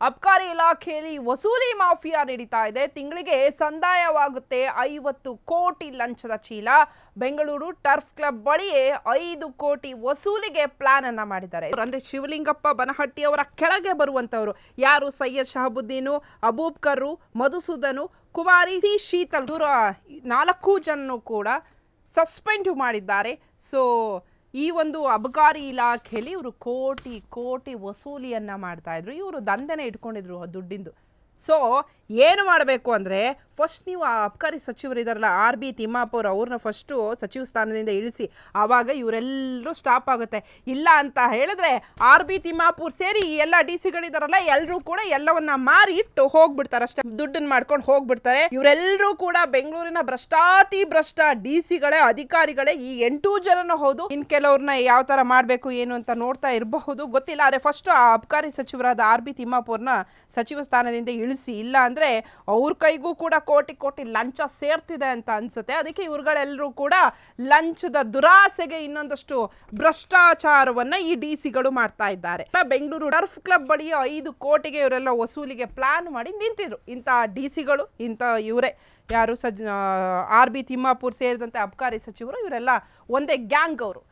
ಅಬ್ಕಾರಿ ಇಲಾಖೆಯಲ್ಲಿ ವಸೂಲಿ ಮಾಫಿಯಾ ನಡೀತಾ ಇದೆ. ತಿಂಗಳಿಗೆ ಸಂದಾಯವಾಗುತ್ತೆ ಐವತ್ತು ಕೋಟಿ ಲಂಚದ ಚೀಲ. ಬೆಂಗಳೂರು ಟರ್ಫ್ ಕ್ಲಬ್ ಬಳಿಯೇ ಐದು ಕೋಟಿ ವಸೂಲಿಗೆ ಪ್ಲಾನ್ ಅನ್ನ ಮಾಡಿದ್ದಾರೆ. ಅಂದ್ರೆ ಶಿವಲಿಂಗಪ್ಪ ಬನಹಟ್ಟಿ ಅವರ ಕೆಳಗೆ ಬರುವಂತವರು ಯಾರು? ಸೈಯದ್ ಶಹಬುದ್ದೀನು ಅಬೂಬ್ಕರು ಮಧುಸೂದನು, ಕುಮಾರಿ ಶೀತಲ್. ದೂರ ನಾಲ್ಕು ಜನನು ಕೂಡ ಸಸ್ಪೆಂಡ್ ಮಾಡಿದ್ದಾರೆ. ಸೊ ಈ ಒಂದು ಅಬಕಾರಿ ಇಲಾಖೆಯಲ್ಲಿ ಇವರು ಕೋಟಿ ಕೋಟಿ ವಸೂಲಿಯನ್ನ ಮಾಡ್ತಾ ಇದ್ರು. ಇವರು ದಂಧೆನೇ ಇಟ್ಕೊಂಡಿದ್ರು ದುಡ್ಡಿಂದು. ಸೊ ಏನು ಮಾಡಬೇಕು ಅಂದರೆ ಫಸ್ಟ್ ನೀವು ಆ ಅಬ್ಕಾರಿ ಸಚಿವರು ಇದ್ದಾರಲ್ಲ ಆರ್ ಬಿ ತಿಮ್ಮಾಪುರ್ ಅವ್ರನ್ನ ಫಸ್ಟು ಸಚಿವ ಸ್ಥಾನದಿಂದ ಇಳಿಸಿ, ಆವಾಗ ಇವರೆಲ್ಲರೂ ಸ್ಟಾಪ್ ಆಗುತ್ತೆ. ಇಲ್ಲ ಅಂತ ಹೇಳಿದ್ರೆ ಆರ್ ಬಿ ತಿಮ್ಮಾಪುರ್ ಸೇರಿ ಎಲ್ಲ ಡಿ ಸಿಗಳಿದಾರಲ್ಲ ಎಲ್ಲರೂ ಕೂಡ ಎಲ್ಲವನ್ನ ಮಾರಿ ಇಟ್ಟು ಹೋಗ್ಬಿಡ್ತಾರೆ ಅಷ್ಟೇ. ದುಡ್ಡನ್ನು ಮಾಡ್ಕೊಂಡು ಹೋಗ್ಬಿಡ್ತಾರೆ. ಇವರೆಲ್ಲರೂ ಕೂಡ ಬೆಂಗಳೂರಿನ ಭ್ರಷ್ಟಾತಿ ಭ್ರಷ್ಟ ಡಿ ಸಿಗಳೇ, ಅಧಿಕಾರಿಗಳೇ, ಈ ಎಂಟು ಜನನ ಹೌದು. ಇನ್ ಕೆಲವ್ರನ್ನ ಯಾವ ತರ ಮಾಡಬೇಕು, ಏನು ಅಂತ ನೋಡ್ತಾ ಇರಬಹುದು. ಗೊತ್ತಿಲ್ಲ, ಆದರೆ ಫಸ್ಟ್ ಆ ಅಬ್ಕಾರಿ ಸಚಿವರಾದ ಆರ್ ಬಿ ತಿಮ್ಮಾಪುರ್ನ ಸಚಿವ ಸ್ಥಾನದಿಂದ ಇಳಿಸಿ, ಇಲ್ಲ ಅಂದ್ರೆ ಅವ್ರ ಕೈಗೂ ಕೂಡ ಕೋಟಿ ಕೋಟಿ ಲಂಚ ಸೇರ್ತಿದೆ ಅಂತ ಅನ್ಸುತ್ತೆ. ಅದಕ್ಕೆ ಇವ್ರುಗಳೆಲ್ಲರೂ ಕೂಡ ಲಂಚದ ದುರಾಸೆಗೆ ಇನ್ನೊಂದಷ್ಟು ಭ್ರಷ್ಟಾಚಾರವನ್ನ ಈ ಡಿ ಸಿಗಳು ಮಾಡ್ತಾ ಇದ್ದಾರೆ. ಬೆಂಗಳೂರು ಟರ್ಫ್ ಕ್ಲಬ್ ಬಳಿ ಐದು ಕೋಟಿಗೆ ಇವರೆಲ್ಲ ವಸೂಲಿಗೆ ಪ್ಲಾನ್ ಮಾಡಿ ನಿಂತಿದ್ರು. ಇಂಥ ಡಿ ಸಿಗಳು, ಇಂಥ ಇವರೇ. ಯಾರು ಸಜ್ ಆರ್ ಬಿ ತಿಮ್ಮಾಪುರ್ ಸೇರಿದಂತೆ ಅಬಕಾರಿ ಸಚಿವರು, ಇವರೆಲ್ಲ ಒಂದೇ ಗ್ಯಾಂಗ್ ಅವರು.